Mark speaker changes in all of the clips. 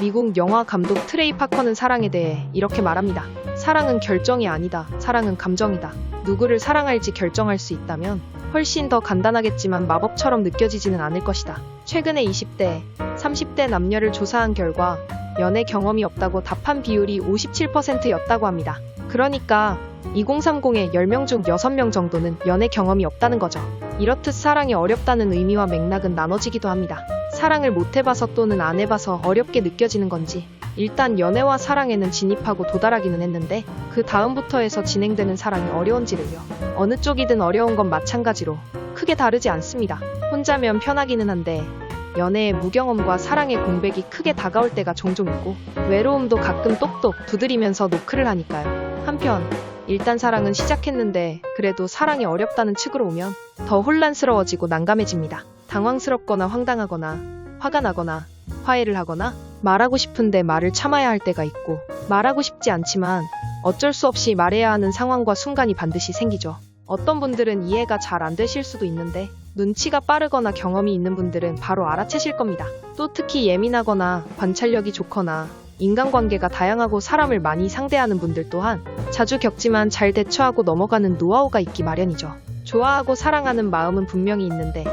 Speaker 1: 미국 영화 감독 트레이 파커는 사랑에 대해 이렇게 말합니다. 사랑은 결정이 아니다. 사랑은 감정이다. 누구를 사랑할지 결정할 수 있다면 훨씬 더 간단하겠지만 마법처럼 느껴지지는 않을 것이다. 최근에 20대, 30대 남녀를 조사한 결과 연애 경험이 없다고 답한 비율이 57%였다고 합니다. 그러니까 2030의 10명 중 6명 정도는 연애 경험이 없다는 거죠. 이렇듯 사랑이 어렵다는 의미와 맥락은 나눠지기도 합니다. 사랑을 못 해봐서 또는 안 해봐서 어렵게 느껴지는 건지 일단 연애와 사랑에는 진입하고 도달하기는 했는데 그 다음부터에서 진행되는 사랑이 어려운지를요. 어느 쪽이든 어려운 건 마찬가지로 크게 다르지 않습니다. 혼자면 편하기는 한데 연애의 무경험과 사랑의 공백이 크게 다가올 때가 종종 있고 외로움도 가끔 똑똑 두드리면서 노크를 하니까요. 한편 일단 사랑은 시작했는데 그래도 사랑이 어렵다는 측으로 오면 더 혼란스러워지고 난감해집니다. 당황스럽거나 황당하거나 화가 나거나 화해를 하거나 말하고 싶은데 말을 참아야 할 때가 있고 말하고 싶지 않지만 어쩔 수 없이 말해야 하는 상황과 순간이 반드시 생기죠. 어떤 분들은 이해가 잘 안 되실 수도 있는데 눈치가 빠르거나 경험이 있는 분들은 바로 알아채실 겁니다. 또 특히 예민하거나 관찰력이 좋거나 인간관계가 다양하고 사람을 많이 상대하는 분들 또한 자주 겪지만 잘 대처하고 넘어가는 노하우가 있기 마련이죠. 좋아하고 사랑하는 마음은 분명히 있는데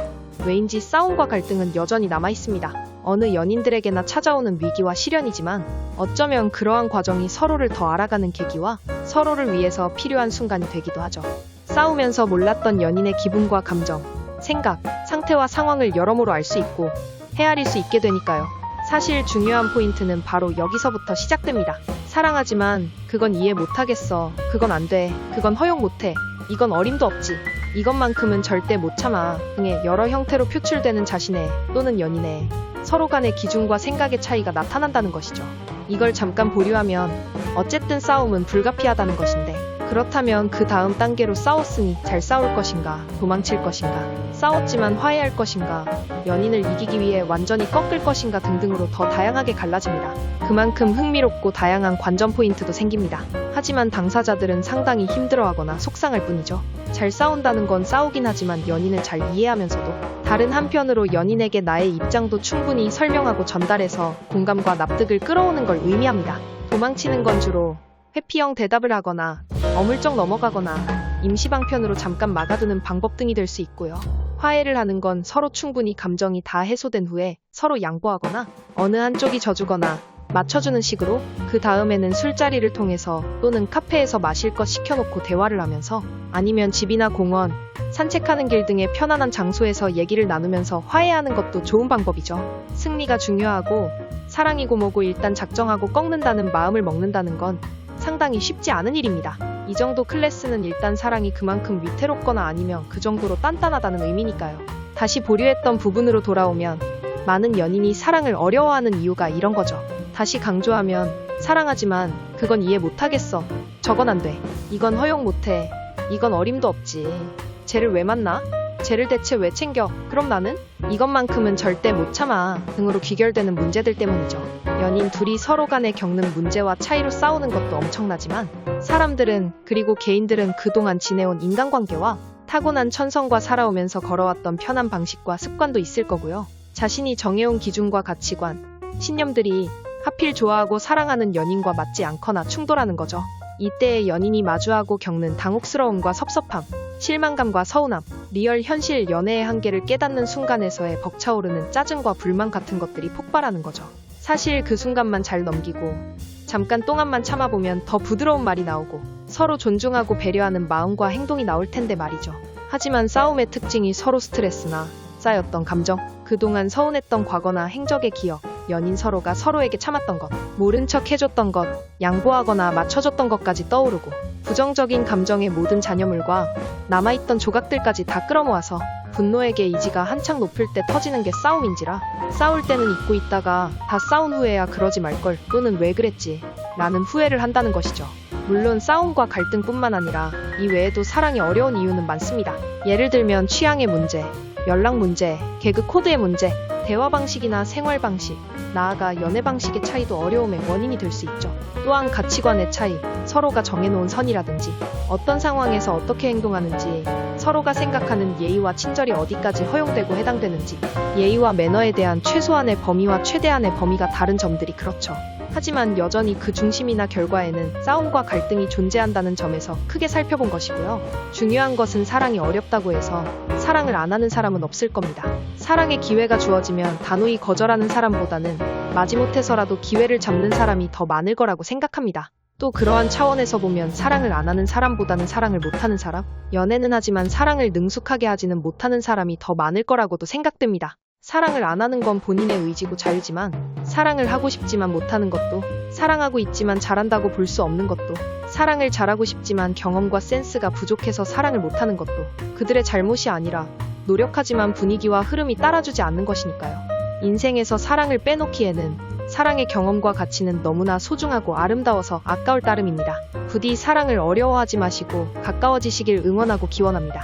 Speaker 1: 왜인지 싸움과 갈등은 여전히 남아 있습니다. 어느 연인들에게나 찾아오는 위기와 시련이지만 어쩌면 그러한 과정이 서로를 더 알아가는 계기와 서로를 위해서 필요한 순간이 되기도 하죠. 싸우면서 몰랐던 연인의 기분과 감정, 생각, 상태와 상황을 여러모로 알 수 있고 헤아릴 수 있게 되니까요. 사실 중요한 포인트는 바로 여기서부터 시작됩니다. 사랑하지만 그건 이해 못하겠어. 그건 안 돼. 그건 허용 못해. 이건 어림도 없지. 이것만큼은 절대 못 참아. 등의 여러 형태로 표출되는 자신의 또는 연인의 서로 간의 기준과 생각의 차이가 나타난다는 것이죠. 이걸 잠깐 보류하면 어쨌든 싸움은 불가피하다는 것인데 그렇다면 그 다음 단계로 싸웠으니 잘 싸울 것인가, 도망칠 것인가, 싸웠지만 화해할 것인가, 연인을 이기기 위해 완전히 꺾을 것인가 등등으로 더 다양하게 갈라집니다. 그만큼 흥미롭고 다양한 관전 포인트도 생깁니다. 하지만 당사자들은 상당히 힘들어하거나 속상할 뿐이죠. 잘 싸운다는 건 싸우긴 하지만 연인을 잘 이해하면서도 다른 한편으로 연인에게 나의 입장도 충분히 설명하고 전달해서 공감과 납득을 끌어오는 걸 의미합니다. 도망치는 건 주로 회피형 대답을 하거나 어물쩍 넘어가거나 임시방편으로 잠깐 막아두는 방법 등이 될 수 있고요. 화해를 하는 건 서로 충분히 감정이 다 해소된 후에 서로 양보하거나 어느 한쪽이 져주거나 맞춰주는 식으로 그 다음에는 술자리를 통해서 또는 카페에서 마실 것 시켜놓고 대화를 하면서 아니면 집이나 공원, 산책하는 길 등의 편안한 장소에서 얘기를 나누면서 화해하는 것도 좋은 방법이죠. 승리가 중요하고 사랑이고 뭐고 일단 작정하고 꺾는다는 마음을 먹는다는 건 상당히 쉽지 않은 일입니다. 이 정도 클래스는 일단 사랑이 그만큼 위태롭거나 아니면 그 정도로 단단하다는 의미니까요. 다시 보류했던 부분으로 돌아오면 많은 연인이 사랑을 어려워하는 이유가 이런 거죠. 다시 강조하면 사랑하지만 그건 이해 못하겠어. 저건 안 돼. 이건 허용 못해. 이건 어림도 없지. 쟤를 왜 만나? 쟤를 대체 왜 챙겨? 그럼 나는? 이것만큼은 절대 못 참아. 등으로 귀결되는 문제들 때문이죠. 연인 둘이 서로 간에 겪는 문제와 차이로 싸우는 것도 엄청나지만 사람들은 그리고 개인들은 그동안 지내온 인간관계와 타고난 천성과 살아오면서 걸어왔던 편한 방식과 습관도 있을 거고요. 자신이 정해온 기준과 가치관, 신념들이 하필 좋아하고 사랑하는 연인과 맞지 않거나 충돌하는 거죠. 이때의 연인이 마주하고 겪는 당혹스러움과 섭섭함, 실망감과 서운함, 리얼 현실 연애의 한계를 깨닫는 순간에서의 벅차오르는 짜증과 불만 같은 것들이 폭발하는 거죠. 사실 그 순간만 잘 넘기고 잠깐 동안만 참아보면 더 부드러운 말이 나오고 서로 존중하고 배려하는 마음과 행동이 나올 텐데 말이죠. 하지만 싸움의 특징이 서로 스트레스나 쌓였던 감정, 그동안 서운했던 과거나 행적의 기억, 연인 서로가 서로에게 참았던 것, 모른 척 해줬던 것, 양보하거나 맞춰줬던 것까지 떠오르고 부정적인 감정의 모든 잔여물과 남아있던 조각들까지 다 끌어모아서 분노에게 이지가 한창 높을 때 터지는 게 싸움인지라 싸울 때는 잊고 있다가 다 싸운 후에야 그러지 말걸 또는 왜 그랬지 라는 후회를 한다는 것이죠. 물론 싸움과 갈등뿐만 아니라 이 외에도 사랑이 어려운 이유는 많습니다. 예를 들면 취향의 문제, 연락 문제, 개그 코드의 문제, 대화 방식이나 생활 방식, 나아가 연애 방식의 차이도 어려움의 원인이 될 수 있죠. 또한 가치관의 차이, 서로가 정해놓은 선이라든지 어떤 상황에서 어떻게 행동하는지 서로가 생각하는 예의와 친절이 어디까지 허용되고 해당되는지 예의와 매너에 대한 최소한의 범위와 최대한의 범위가 다른 점들이 그렇죠. 하지만 여전히 그 중심이나 결과에는 싸움과 갈등이 존재한다는 점에서 크게 살펴본 것이고요. 중요한 것은 사랑이 어렵다고 해서 사랑을 안 하는 사람은 없을 겁니다. 사랑의 기회가 주어지면 단호히 거절하는 사람보다는 마지못해서라도 기회를 잡는 사람이 더 많을 거라고 생각합니다. 또 그러한 차원에서 보면 사랑을 안 하는 사람보다는 사랑을 못하는 사람? 연애는 하지만 사랑을 능숙하게 하지는 못하는 사람이 더 많을 거라고도 생각됩니다. 사랑을 안 하는 건 본인의 의지고 자유지만 사랑을 하고 싶지만 못하는 것도 사랑하고 있지만 잘한다고 볼 수 없는 것도 사랑을 잘하고 싶지만 경험과 센스가 부족해서 사랑을 못하는 것도 그들의 잘못이 아니라 노력하지만 분위기와 흐름이 따라주지 않는 것이니까요. 인생에서 사랑을 빼놓기에는 사랑의 경험과 가치는 너무나 소중하고 아름다워서 아까울 따름입니다. 부디 사랑을 어려워하지 마시고 가까워지시길 응원하고 기원합니다.